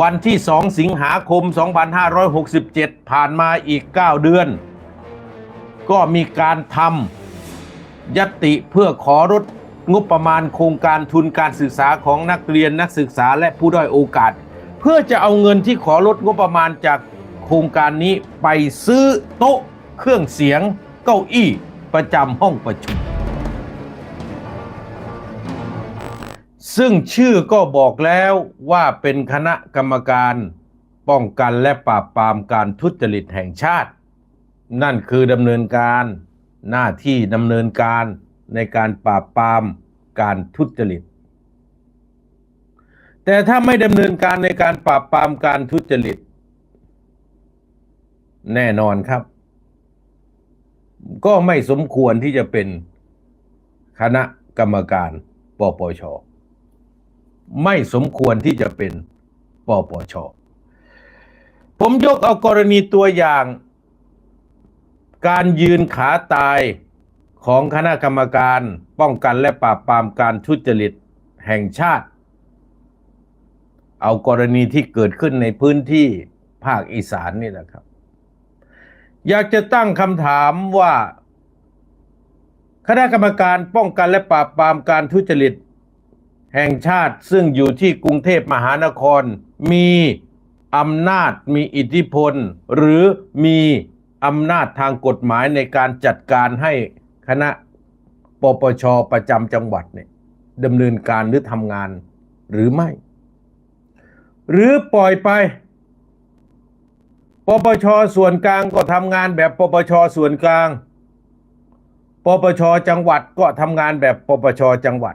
วันที่ 2 สิงหาคม 2567 ผ่านมาอีก 9 เดือน ก็มีการทำยตติเพื่อขอลดงบประมาณโครงการทุนการศึกษาของนักเรียนนักศึกษาและผู้ด้อยโอกาส เพื่อจะเอาเงินที่ขอลดงบประมาณจากโครงการนี้ไปซื้อโต๊ะเครื่องเสียงเก้าอี้ประจำห้องประชุม ซึ่งชื่อก็บอกแล้วว่าเป็นคณะกรรมการป้องกันและปราบปรามการทุจริตแห่งชาติ นั่นคือดำเนินการหน้าที่ดำเนินการในการปราบปรามการทุจริต แต่ถ้าไม่ดำเนินการในการปราบปรามการทุจริต แน่นอนครับ ก็ไม่สมควรที่จะเป็นคณะกรรมการปปช ไม่สมควรที่จะเป็นปปช ผมยกเอากรณีตัวอย่าง การยืนขาตายของคณะกรรมการป้องกันและปราบปรามการทุจริตแห่งชาติ เอากรณีที่เกิดขึ้นในพื้นที่ภาคอีสานนี่แหละครับ อยากจะตั้งคำถามว่า คณะกรรมการป้องกันและปราบปรามการทุจริต แห่งชาติซึ่งอยู่ที่กรุงเทพมหานคร มีอำนาจมีอิทธิพล หรือมีอำนาจทางกฎหมายในการจัดการให้คณะปปชประจำจังหวัดเนี่ยดำเนินการหรือทำงานหรือไม่ หรือปล่อยไป ปปชส่วนกลางก็ทำงานแบบปปชส่วนกลาง ปปชจังหวัดก็ทำงานแบบปปชจังหวัด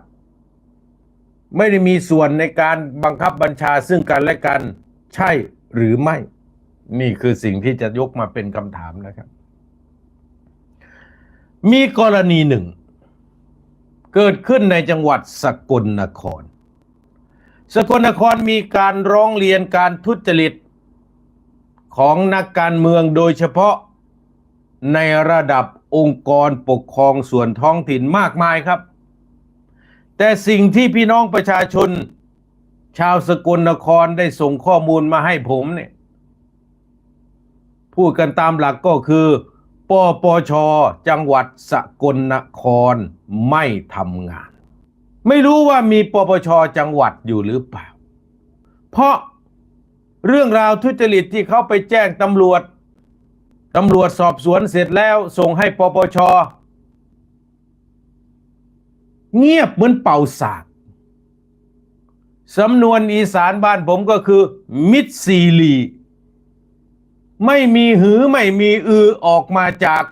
ไม่ได้มีส่วนในการบังคับบัญชาซึ่งกันและกัน ใช่หรือไม่ นี่คือสิ่งที่จะยกมาเป็นคำถามนะครับ มีกรณีหนึ่ง เกิดขึ้นในจังหวัดสกลนคร สกลนครมีการร้องเรียนการทุจริตของนักการเมืองโดยเฉพาะในระดับองค์กรปกครองส่วนท้องถิ่นมากมายครับ แต่สิ่งที่พี่น้องประชาชน ชาวสกลนครได้ส่งข้อมูลมาให้ผมเนี่ย พูดกันตามหลักก็คือปปช จังหวัดสกลนครไม่ทำงาน ไม่รู้ว่ามีปปช จังหวัดอยู่หรือเปล่า เพราะเรื่องราวทุจริตที่เขาไปแจ้งตำรวจตำรวจสอบสวนเสร็จแล้วส่งให้ปปช เงียบเหมือนเป่าสากสำนวนอีสานบ้านผมก็คือ มิดซีลี ไม่มีหือไม่มีอือออกมาจาก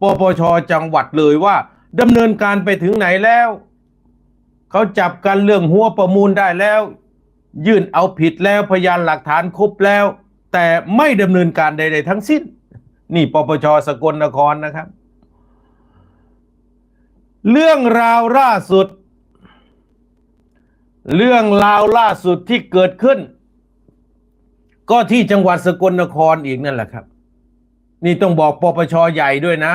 ปปชจังหวัดเลยว่าดำเนินการไปถึงไหนแล้ว เขาจับกันเรื่องหัวประมูลได้แล้ว ยื่นเอาผิดแล้วพยานหลักฐานครบแล้ว แต่ไม่ดำเนินการใด ๆ ทั้งสิ้น นี่ปปชสกลนครนะครับ เรื่องราวล่าสุด เรื่องราวล่าสุดที่เกิดขึ้น ก็ที่จังหวัดสกลนครอีกนั่นแหละครับ นี่ต้องบอกปปชใหญ่ด้วยนะ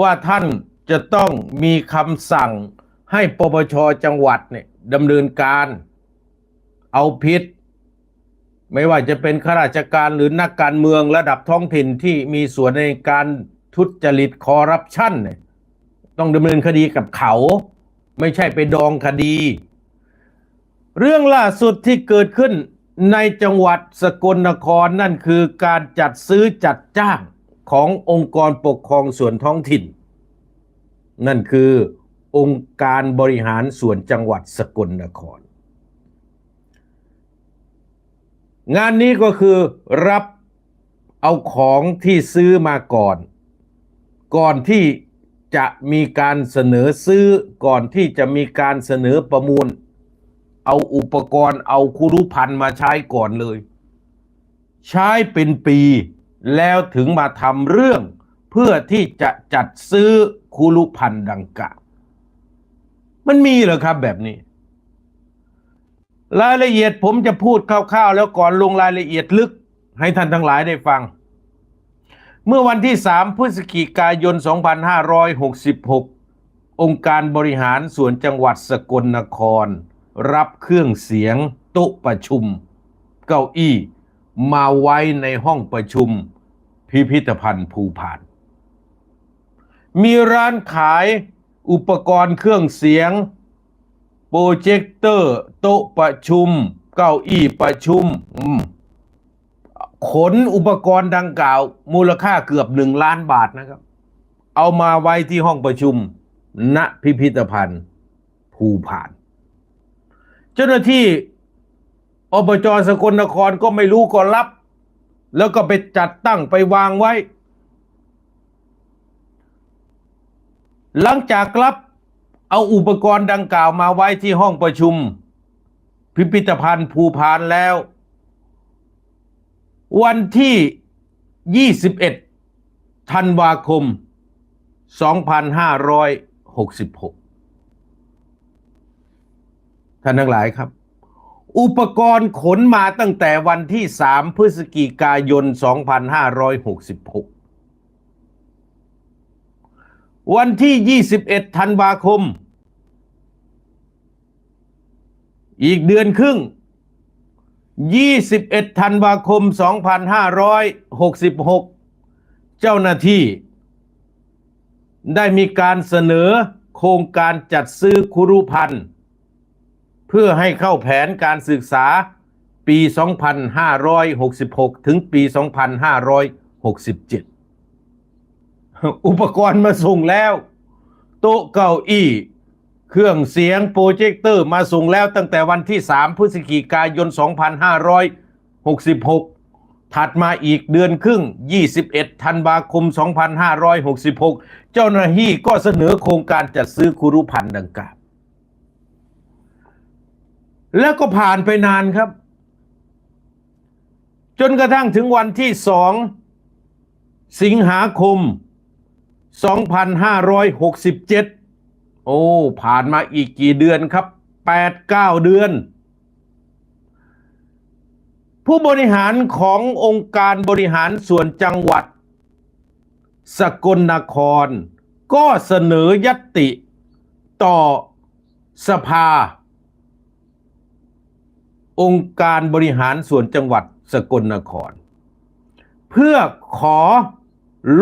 ว่าท่านจะต้องมีคำสั่งให้ปปชจังหวัดเนี่ยดำเนินการ เอาผิด ไม่ว่าจะเป็นข้าราชการหรือนักการเมืองระดับท้องถิ่นที่มีส่วนในการทุจริตคอร์รัปชันเนี่ย ต้องดำเนินคดีกับเขา ไม่ใช่ไปดองคดี เรื่องล่าสุดที่เกิดขึ้นในจังหวัดสกลนครนั่นคือการจัดซื้อจัดจ้างขององค์กรปกครองส่วนท้องถิ่น นั่นคือองค์การบริหารส่วนจังหวัดสกลนคร งานนี้ก็คือรับเอาของที่ซื้อมาก่อน ก่อนที่ จะมีการเสนอซื้อก่อนที่จะมีการเสนอประมูล เอาอุปกรณ์เอาคุรุพันธ์มาใช้ก่อนเลย ใช้เป็นปีแล้วถึงมาทำเรื่องเพื่อที่จะจัดซื้อคุรุพันธ์ดังกล่าวมันมีเหรอครับแบบนี้ รายละเอียดผมจะพูดคร่าวๆ แล้วก่อนลงรายละเอียดลึกให้ท่านทั้งหลายได้ฟัง เมื่อวันที่ 3 พฤศจิกายน 2566 องค์การบริหารส่วนจังหวัดสกลนคร รับเครื่องเสียงโต๊ะประชุม เก้าอี้ มาไว้ในห้องประชุม พิพิธภัณฑ์ภูพาน มีร้านขายอุปกรณ์เครื่องเสียง โปรเจคเตอร์ โต๊ะประชุม เก้าอี้ประชุมม ขนอุปกรณ์ดังกล่าว มูลค่าเกือบหนึ่งล้านบาทนะครับ เอามาไว้ที่ห้องประชุม ณพิพิธภัณฑ์ภูพาน เจ้าหน้าที่อบจสกลนครก็ไม่รู้ก็รับ แล้วก็ไปจัดตั้งไปวางไว้ หลังจากรับเอาอุปกรณ์ดังกล่าวมาไว้ที่ห้องประชุม พิพิธภัณฑ์ภูพานแล้ว วันที่ 21 ธันวาคม 2566 ท่านทั้งหลายครับ อุปกรณ์ขนมาตั้งแต่วันที่ 3 พฤศจิกายน 2566 วันที่ 21 ธันวาคม อีกเดือนครึ่ง 21ธันวาคม 2566 เจ้าหน้าที่ ได้มีการเสนอโครงการจัดซื้อคุรุพันธ์เพื่อให้เข้าแผนการศึกษาปี 2566 ถึงปี 2567 อุปกรณ์มาส่งแล้ว โต๊ะเก้าอี้ เครื่องเสียงโปรเจคเตอร์มาส่งแล้วตั้งแต่วันที่ 3 พฤศจิกายน 2566 ถัดมาอีกเดือนครึ่ง 21 ธันวาคม 2566 เจ้าหน้าที่ก็เสนอโครงการจัดซื้อคุรุพันธ์ดังกล่าว แล้วก็ผ่านไปนานครับ จนกระทั่งถึงวันที่สองสิงหาคม 2567โอ้ ผ่านมาอีกกี่เดือนครับ8-9เดือน ผู้บริหารขององค์การบริหารส่วนจังหวัด สกลนคร ก็เสนอยัตติต่อสภา องค์การบริหารส่วนจังหวัดสกลนคร เพื่อขอ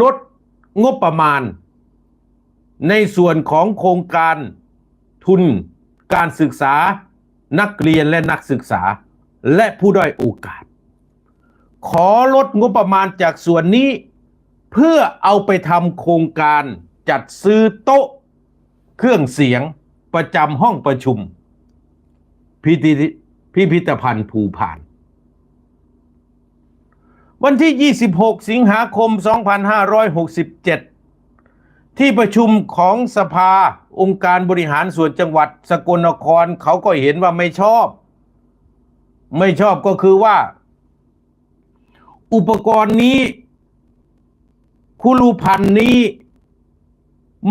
ลดงบประมาณ ในส่วนของโครงการทุนการศึกษานักเรียนและนักศึกษา และผู้ด้อยโอกาส ขอลดงบประมาณจากส่วนนี้ เพื่อเอาไปทำโครงการจัดซื้อโต๊ะ เครื่องเสียงประจำห้องประชุม พิพิพิธภัณฑ์ภูพาน วันที่ 26 สิงหาคม 2567 ที่ประชุมของสภาองค์การบริหารส่วนจังหวัดสกลนครเขาก็เห็นว่าไม่ชอบ ไม่ชอบก็คือว่า อุปกรณ์นี้คุรูพันธ์นี้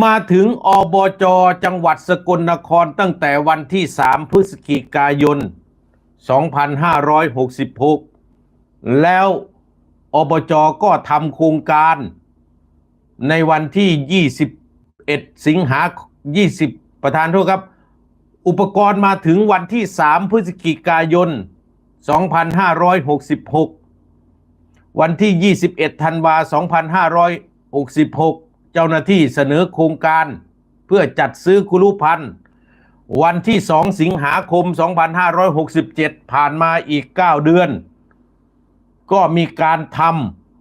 มาถึงอบจจังหวัดสกลนครตั้งแต่วันที่ 3 พฤศจิกายน 2566 แล้วอบจก็ทำโครงการ ในวันที่ 21 สิงหา 20 ประธานโทษครับ อุปกรณ์มาถึงวันที่ 3 พฤศจิกายน 2566 วันที่ 21 ธันวา 2566 เจ้าหน้าที่เสนอโครงการเพื่อจัดซื้อคุรุพันธ์วันที่ 2 สิงหาคม 2567 ผ่านมาอีก 9 เดือน ก็มีการท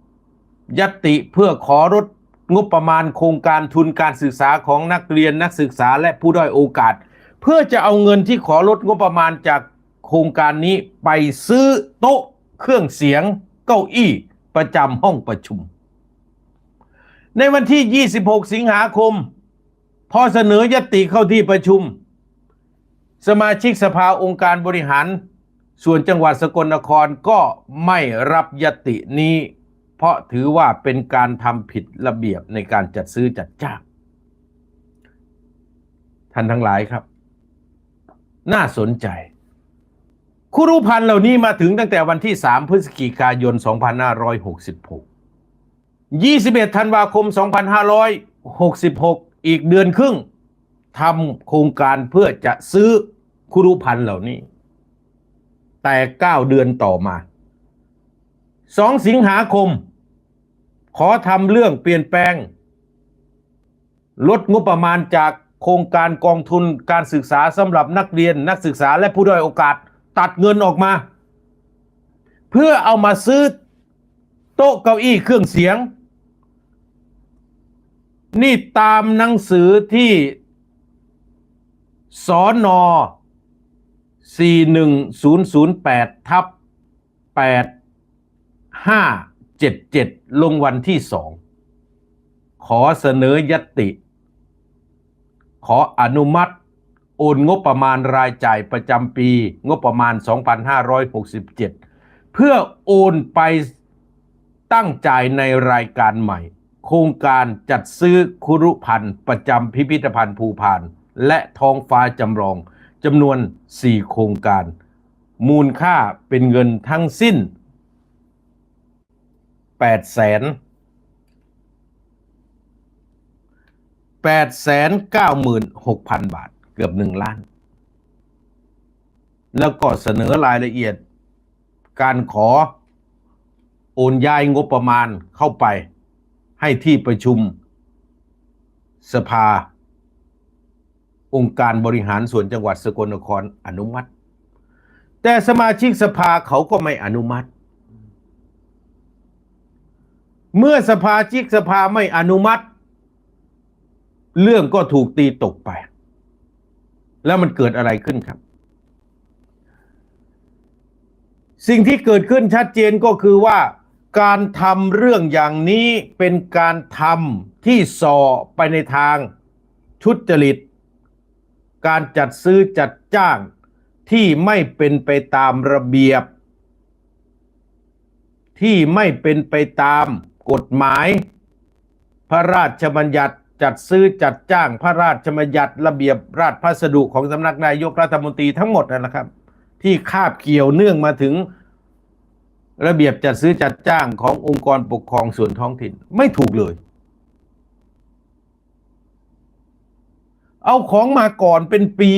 ำยตติเพื่อขอลด งบประมาณโครงการทุนการศึกษาของนักเรียนนักศึกษาและผู้ด้อยโอกาส เพื่อจะเอาเงินที่ขอลดงบประมาณจากโครงการนี้ไปซื้อโต๊ะเครื่องเสียงเก้าอี้ประจำห้องประชุม ในวันที่ 26 สิงหาคม พอเสนอยติเข้าที่ประชุม สมาชิกสภาองค์การบริหาร ส่วนจังหวัดสกลนครก็ไม่รับยตินี้ เพราะถือว่าเป็นการทำผิดระเบียบในการจัดซื้อจัดจ้างท่านทั้งหลายครับ น่าสนใจคุรุพันธ์เหล่านี้มาถึงตั้งแต่วันที่ 3 พฤศจิกายน 2566 21 ธันวาคม 2566 อีกเดือนครึ่งทำโครงการเพื่อจะซื้อคุรุพันธ์เหล่านี้ แต่ 9 เดือนต่อมา 2 สิงหาคม ขอทำเรื่องเปลี่ยนแปลง ลดงบประมาณจากโครงการกองทุนการศึกษาสำหรับนักเรียนนักศึกษาและผู้ด้อยโอกาสตัดเงินออกมา เพื่อเอามาซื้อโต๊ะเก้าอี้เครื่องเสียง นี่ตามหนังสือที่สอนอ41008ทับ85 77 ลงวันที่สองขอเสนอยตติ ขออนุมัติ โอนงบประมาณรายจ่ายประจำปี งบประมาณ 2567 เพื่อโอนไปตั้งจ่ายในรายการใหม่ โครงการจัดซื้อคุรุพันธ์ประจำพิพิธภัณฑ์ภูพาน และท้องฟ้าจำลองจำนวน 4 โครงการ มูลค่าเป็นเงินทั้งสิ้น 8แสน896,000บาท เกือบ1ล้าน แล้วก็เสนอรายละเอียด การขอโอนย้ายงบประมาณเข้าไป ให้ที่ประชุม สภา องค์การบริหารส่วนจังหวัดสกลนครอนุมัติ แต่สมาชิกสภาเขาก็ไม่อนุมัติ เมื่อสภาชิกสภาไม่อนุมัติ เรื่องก็ถูกตีตกไป แล้วมันเกิดอะไรขึ้นครับ สิ่งที่เกิดขึ้นชัดเจนก็คือว่า การทำเรื่องอย่างนี้เป็นการทำที่ส่อไปในทางทุจริต การจัดซื้อจัดจ้างที่ไม่เป็นไปตามระเบียบที่ไม่เป็นไปตาม กฎหมาย พระราชบัญญัติจัดซื้อจัดจ้าง พระราชบัญญัติระเบียบราชพัสดุของสำนักนายกรัฐมนตรีทั้งหมดนั่นแหละครับ ที่คาบเกี่ยวเนื่องมาถึงระเบียบจัดซื้อจัดจ้างขององค์กรปกครองส่วนท้องถิ่นไม่ถูกเลย เอาของมาก่อนเป็นปี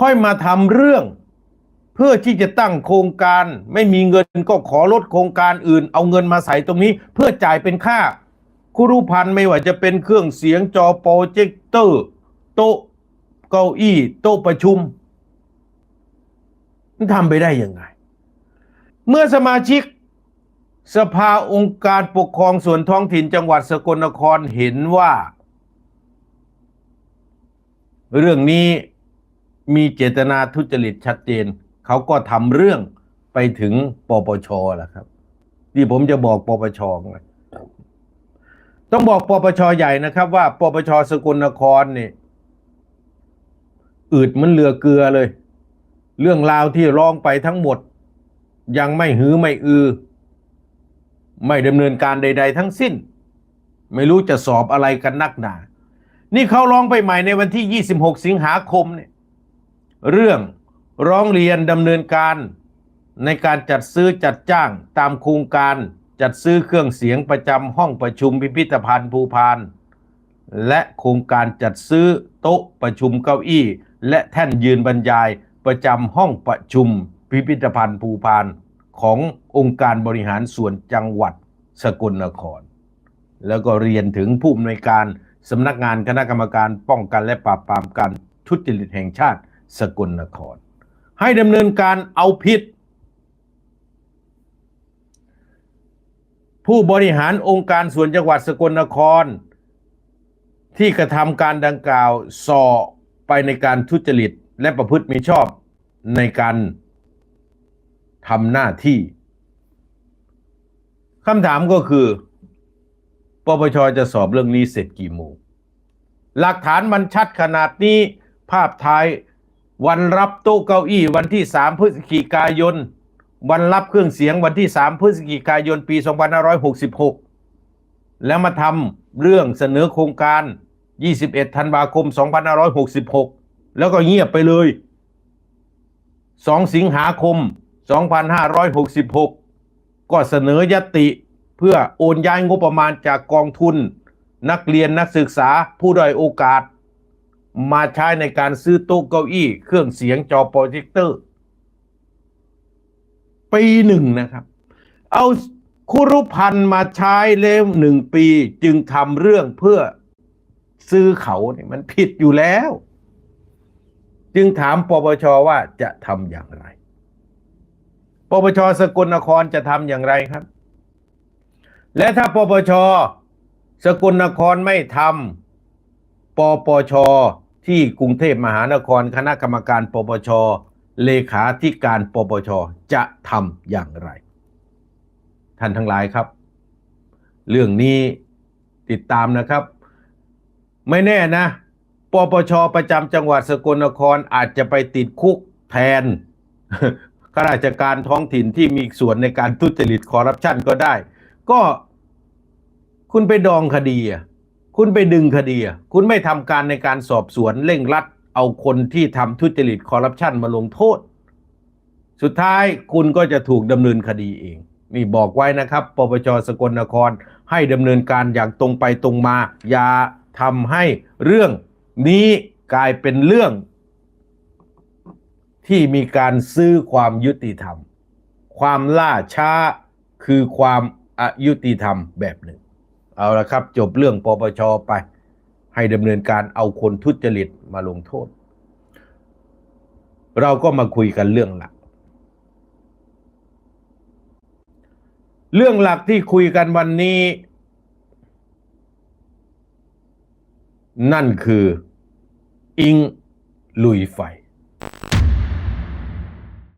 ค่อยมาทำเรื่อง เพื่อที่จะตั้งโครงการ ไม่มีเงินก็ขอลดโครงการอื่น เอาเงินมาใส่ตรงนี้ เพื่อจ่ายเป็นค่าคุรุพันธ์ไม่ว่าจะเป็นเครื่องเสียงจอโปรเจคเตอร์ โต๊ะเก้าอี้ โต๊ะประชุมมันทำไปได้ยังไง เมื่อสมาชิกสภาองค์การปกครองส่วนท้องถิ่นจังหวัดสกลนครเห็นว่า เรื่องนี้มีเจตนาทุจริตชัดเจน เขาก็ทำเรื่องไปถึงปปชแหละครับ ที่ผมจะบอกปปชไงต้องบอกปปชใหญ่นะครับ ว่าปปชสกลนครนี่อืดเหมันเรือเกลือเลย เรื่องราวที่ร้องไปทั้งหมด ยังไม่หือไม่อือ ไม่ดำเนินการใด ๆ ทั้งสิ้น ไม่รู้จะสอบอะไรกันนักหนา นี่เขาร้องไปใหม่ในวันที่ 26 สิงหาคมเนี่ยเรื่อง ร้องเรียนดำเนินการ ในการจัดซื้อจัดจ้างตามโครงการจัดซื้อเครื่องเสียงประจำห้องประชุมพิพิธภัณฑ์ภูพาน และโครงการจัดซื้อโต๊ะประชุมเก้าอี้ และแท่นยืนบรรยายประจำห้องประชุมพิพิธภัณฑ์ภูพานขององค์การบริหารส่วนจังหวัดสกลนคร แล้วก็เรียนถึงผู้อำนวยการสำนักงานคณะกรรมการป้องกันและปราบปรามการทุจริตแห่งชาติสกลนคร ให้ดำเนินการเอาผิด ผู้บริหารองค์การส่วนจังหวัดสกลนคร ที่กระทำการดังกล่าวส่อไปในการทุจริตและประพฤติมิชอบในการทำหน้าที่คำถามก็คือ ปปชจะสอบเรื่องนี้เสร็จกี่โมงหลักฐานมันชัดขนาดนี้ภาพถ่าย วันรับโต๊ะเก้าอี้วันที่ 3 พฤศจิกายน วันรับเครื่องเสียงวันที่ 3 พฤศจิกายน ปี 2566 แล้วมาทำเรื่องเสนอโครงการ 21 ธันวาคม 2566 แล้วก็เงียบไปเลย 2 สิงหาคม 2566 ก็เสนอยติเพื่อโอนย้ายงบประมาณจากกองทุน นักเรียนนักศึกษาผู้ด้อยโอกาส มาใช้ในการซื้อโต๊ะเก้าอี้ เครื่องเสียงจอโปรเจคเตอร์ ปีหนึ่งนะครับ เอาคุรุพันธ์มาใช้เล่มหนึ่งปี จึงทำเรื่องเพื่อซื้อเขาเนี่ยมันผิดอยู่แล้ว จึงถามปปชว่าจะทำอย่างไรปปชสกลนครจะทำอย่างไรครับ และถ้าปปชสกลนครไม่ทำปปช ที่กรุงเทพมหานครคณะกรรมการปปช เลขาธิการปปช จะทำอย่างไร ท่านทั้งหลายครับ เรื่องนี้ติดตามนะครับ ไม่แน่นะ ปปช ประจำจังหวัดสกลนครอาจจะไปติดคุกแทนข้าราชการท้องถิ่นที่มีส่วนในการทุจริตคอร์รัปชันก็ได้ ก็คุณไปดองคดีอะ คุณไปดึงคดีอะคุณไม่ทำการในการสอบสวนเร่งรัด เอาคนที่ทำทุจริตคอร์รัปชันมาลงโทษ สุดท้ายคุณก็จะถูกดำเนินคดีเอง นี่บอกไว้นะครับปปชสกลนครให้ดำเนินการอย่างตรงไปตรงมา อย่าทำให้เรื่องนี้กลายเป็นเรื่อง ที่มีการซื้อความยุติธรรม ความล่าช้าคือความอายุติธรรมแบบหนึ่ง เอาละครับ จบเรื่องปปชไป ให้ดำเนินการเอาคนทุจริตมาลงโทษ เราก็มาคุยกันเรื่องหลัก เรื่องหลักที่คุยกันวันนี้ นั่นคือ อิงลุยไฟ